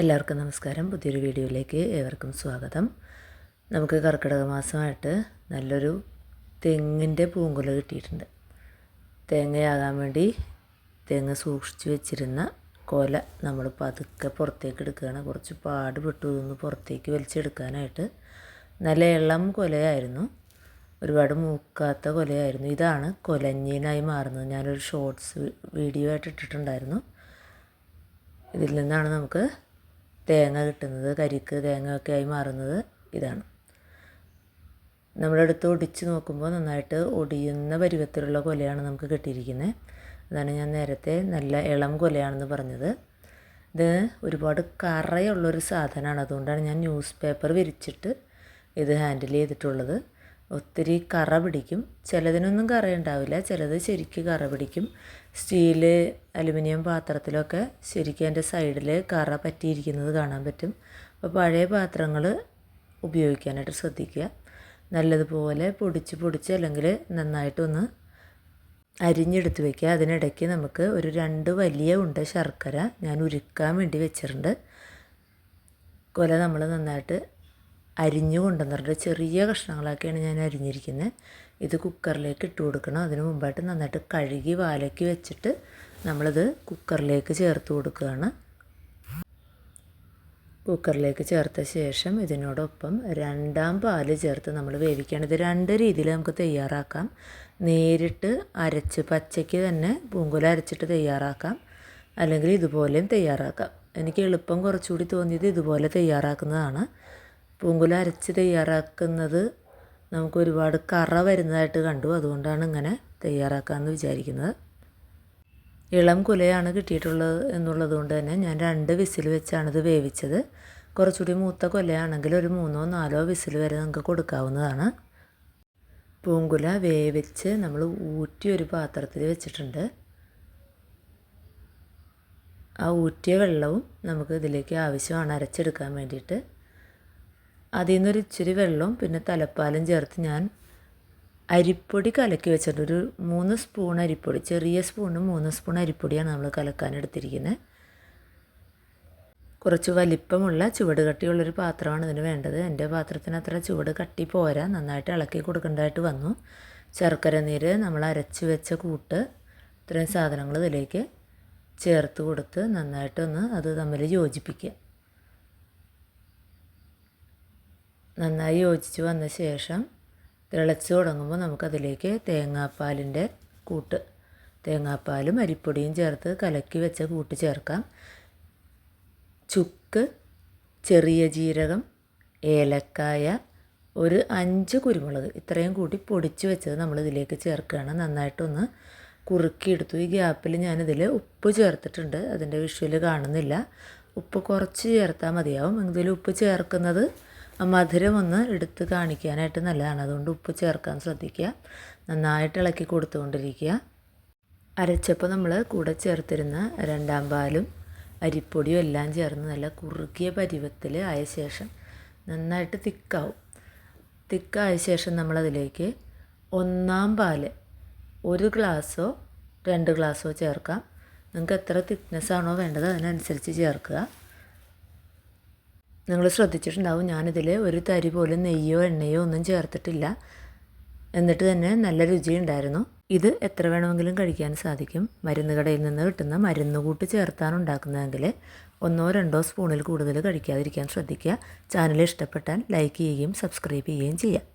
എല്ലാവർക്കും നമസ്കാരം. പുതിയൊരു വീഡിയോയിലേക്ക് ഏവർക്കും സ്വാഗതം. നമുക്ക് കർക്കിടക മാസമായിട്ട് നല്ലൊരു തെങ്ങിന്റെ പൂങ്കുല കിട്ടിയിട്ടുണ്ട്. തേങ്ങയാകാൻ വേണ്ടി തേങ്ങ സൂക്ഷിച്ച് വെച്ചിരുന്ന കോല നമ്മൾ പതുക്കെ പുറത്തേക്ക് എടുക്കുകയാണ്. കുറച്ച് പാടുപെട്ടു നിന്ന് പുറത്തേക്ക് വലിച്ചെടുക്കാനായിട്ട്. നല്ല ഇളം കൊലയായിരുന്നു. ഒരുപാട് മൂക്കാത്ത കൊലയായിരുന്നു. ഇതാണ് കൊലഞ്ഞീനായി മാറുന്നത്. ഞാനൊരു ഷോർട്സ് വീഡിയോ ആയിട്ട് ഇട്ടിട്ടുണ്ടായിരുന്നു. ഇതിൽ നിന്നാണ് നമുക്ക് തേങ്ങ കിട്ടുന്നത് കരിക്ക് തേങ്ങ ഒക്കെ ആയി മാറുന്നത് ഇതാണ്. നമ്മളെടുത്ത് ഒടിച്ച് നോക്കുമ്പോൾ നന്നായിട്ട് ഒടിയുന്ന പരുവത്തിലുള്ള കൊലയാണ് നമുക്ക് കിട്ടിയിരിക്കുന്നത്. അതാണ് ഞാൻ നേരത്തെ നല്ല ഇളം കൊലയാണെന്ന് പറഞ്ഞത്. ഇത് ഒരുപാട് കറയുള്ളൊരു സാധനമാണ്. അതുകൊണ്ടാണ് ഞാൻ ന്യൂസ് പേപ്പർ വിരിച്ചിട്ട് ഇത് ഹാൻഡിൽ ചെയ്തിട്ടുള്ളത്. ഒത്തിരി കറ പിടിക്കും. ചിലതിനൊന്നും കറ ഉണ്ടാവില്ല. ചിലത് ശരിക്ക് കറ പിടിക്കും. സ്റ്റീൽ അലുമിനിയം പാത്രത്തിലൊക്കെ ശരിക്കും അതിന്റെ സൈഡിൽ കറ പറ്റിയിരിക്കുന്നത് കാണാൻ പറ്റും. അപ്പോൾ പഴയ പാത്രങ്ങൾ ഉപയോഗിക്കാനായിട്ട് ശ്രദ്ധിക്കുക. നല്ലതുപോലെ പൊടിച്ച് പൊടിച്ച് അല്ലെങ്കിൽ നന്നായിട്ടൊന്ന് അരിഞ്ഞെടുത്ത് വയ്ക്കുക അതിനിടയ്ക്ക് നമുക്ക് ഒരു രണ്ട് വലിയ ഉണ്ട ശർക്കര ഞാൻ ഉരുക്കാൻ വേണ്ടി വെച്ചിട്ടുണ്ട്. കൊല നമ്മൾ നന്നായിട്ട് അരിഞ്ഞു കൊണ്ടുവന്നിട്ടുണ്ട് ചെറിയ കഷ്ണങ്ങളൊക്കെയാണ് ഞാൻ അരിഞ്ഞിരിക്കുന്നത്. ഇത് കുക്കറിലേക്ക് ഇട്ട് കൊടുക്കണം. അതിന് മുമ്പായിട്ട് നന്നായിട്ട് കഴുകി വാലക്കി വെച്ചിട്ട് നമ്മളിത് കുക്കറിലേക്ക് ചേർത്ത് കൊടുക്കുകയാണ്. കുക്കറിലേക്ക് ചേർത്ത ശേഷം ഇതിനോടൊപ്പം രണ്ടാം പാൽ ചേർത്ത് നമ്മൾ വേവിക്കുകയാണ്. ഇത് രണ്ട് രീതിയിൽ നമുക്ക് തയ്യാറാക്കാം. നേരിട്ട് അരച്ച് പച്ചയ്ക്ക് തന്നെ പൂങ്കുല അരച്ചിട്ട് തയ്യാറാക്കാം. അല്ലെങ്കിൽ ഇതുപോലെയും തയ്യാറാക്കാം. എനിക്ക് എളുപ്പം കുറച്ചുകൂടി തോന്നിയത് ഇതുപോലെ തയ്യാറാക്കുന്നതാണ്. പൂങ്കുല അരച്ച് തയ്യാറാക്കുന്നത് നമുക്ക് ഒരുപാട് കറ വരുന്നതായിട്ട് കണ്ടു. അതുകൊണ്ടാണ് ഇങ്ങനെ തയ്യാറാക്കാമെന്ന് വിചാരിക്കുന്നത്. ഇളം കുലയാണ് കിട്ടിയിട്ടുള്ളത് എന്നുള്ളത് കൊണ്ട് തന്നെ ഞാൻ രണ്ട് വിസിൽ വെച്ചാണ് ഇത് വേവിച്ചത്. കുറച്ചുകൂടി മൂത്ത കൊലയാണെങ്കിൽ ഒരു മൂന്നോ നാലോ വിസിൽ വരെ നമുക്ക് കൊടുക്കാവുന്നതാണ്. പൂങ്കുല വേവിച്ച് നമ്മൾ ഊറ്റി ഒരു പാത്രത്തിൽ വെച്ചിട്ടുണ്ട്. ആ ഊറ്റിയ വെള്ളവും നമുക്ക് ഇതിലേക്ക് ആവശ്യമാണ് അരച്ചെടുക്കാൻ വേണ്ടിയിട്ട്. അതിൽ നിന്നൊരു ഇച്ചിരി വെള്ളവും പിന്നെ തലപ്പാലും ചേർത്ത് ഞാൻ അരിപ്പൊടി കലക്കി വെച്ചിട്ടുണ്ട്. ഒരു മൂന്ന് സ്പൂൺ അരിപ്പൊടി ചെറിയ സ്പൂണും മൂന്ന് സ്പൂൺ അരിപ്പൊടിയാണ് നമ്മൾ കലക്കാൻ എടുത്തിരിക്കുന്നത്. കുറച്ച് വലിപ്പമുള്ള ചുവട് കട്ടിയുള്ളൊരു പാത്രമാണ് ഇതിന് വേണ്ടത്. എന്റെ പാത്രത്തിന് അത്ര ചുവട് കട്ടി പോരാ. നന്നായിട്ട് ഇളക്കി കൊടുക്കേണ്ടതായിട്ട് വന്നു. ശർക്കര നീര് നമ്മൾ അരച്ച് വെച്ച കൂട്ട് ഇത്രയും സാധനങ്ങൾ ഇതിലേക്ക് ചേർത്ത് കൊടുത്ത് നന്നായിട്ടൊന്ന് അത് തമ്മിൽ യോജിപ്പിക്കുക. നന്നായി യോജിച്ച് വന്ന ശേഷം തിളച്ച് തുടങ്ങുമ്പോൾ നമുക്കതിലേക്ക് തേങ്ങാപ്പാലിന്റെ കൂട്ട് തേങ്ങാപ്പാലും അരിപ്പൊടിയും ചേർത്ത് കലക്കി വെച്ച കൂട്ട് ചേർക്കാം. ചുക്ക് ചെറിയ ജീരകം ഏലക്കായ ഒരു അഞ്ച് കുരുമുളക് ഇത്രയും കൂട്ടി പൊടിച്ച് വെച്ചത് നമ്മൾ ഇതിലേക്ക് ചേർക്കുകയാണ്. നന്നായിട്ടൊന്ന് കുറുക്കിയെടുത്തു. ഈ ഗ്യാപ്പിൽ ഞാനിതിൽ ഉപ്പ് ചേർത്തിട്ടുണ്ട്. അതിന്റെ വിഷ്വൽ കാണുന്നില്ല. ഉപ്പ് കുറച്ച് ചേർത്താൽ മതിയാവും. ഇതിൽ ഉപ്പ് ചേർക്കുന്നത് മധുരം ഒന്ന് എടുത്ത് കാണിക്കാനായിട്ട് നല്ലതാണ്. അതുകൊണ്ട് ഉപ്പ് ചേർക്കാൻ ശ്രദ്ധിക്കുക. നന്നായിട്ട് ഇളക്കി കൊടുത്തുകൊണ്ടിരിക്കുക. അരച്ചപ്പോൾ നമ്മൾ കൂടെ ചേർത്തിരുന്ന രണ്ടാം പാലും അരിപ്പൊടിയും എല്ലാം ചേർന്ന് നല്ല കുറുകിയ പരുവത്തിൽ ആയ ശേഷം നന്നായിട്ട് തിക്കാവും. തിക്കായ ശേഷം നമ്മളതിലേക്ക് ഒന്നാം പാൽ ഒരു ഗ്ലാസ്സോ രണ്ട് ഗ്ലാസ്സോ ചേർക്കാം. നിങ്ങൾക്ക് എത്ര തിക്നെസ്സാണോ വേണ്ടത് അതിനനുസരിച്ച് ചേർക്കുക. നിങ്ങൾ ശ്രദ്ധിച്ചിട്ടുണ്ടാവും. ഞാനിതിൽ ഒരു തരി പോലും നെയ്യോ എണ്ണയോ ഒന്നും ചേർത്തിട്ടില്ല. എന്നിട്ട് തന്നെ നല്ല രുചിയുണ്ടായിരുന്നു. ഇത് എത്ര വേണമെങ്കിലും കഴിക്കാൻ സാധിക്കും. മരുന്ന് കടയിൽ നിന്ന് കിട്ടുന്ന മരുന്ന് കൂട്ട് ചേർത്താണ് ഉണ്ടാക്കുന്നതെങ്കിൽ ഒന്നോ രണ്ടോ സ്പൂണിൽ കൂടുതൽ കഴിക്കാതിരിക്കാൻ ശ്രദ്ധിക്കുക. ചാനൽ ഇഷ്ടപ്പെട്ടാൽ ലൈക്ക് ചെയ്യുകയും സബ്സ്ക്രൈബ് ചെയ്യുകയും ചെയ്യാം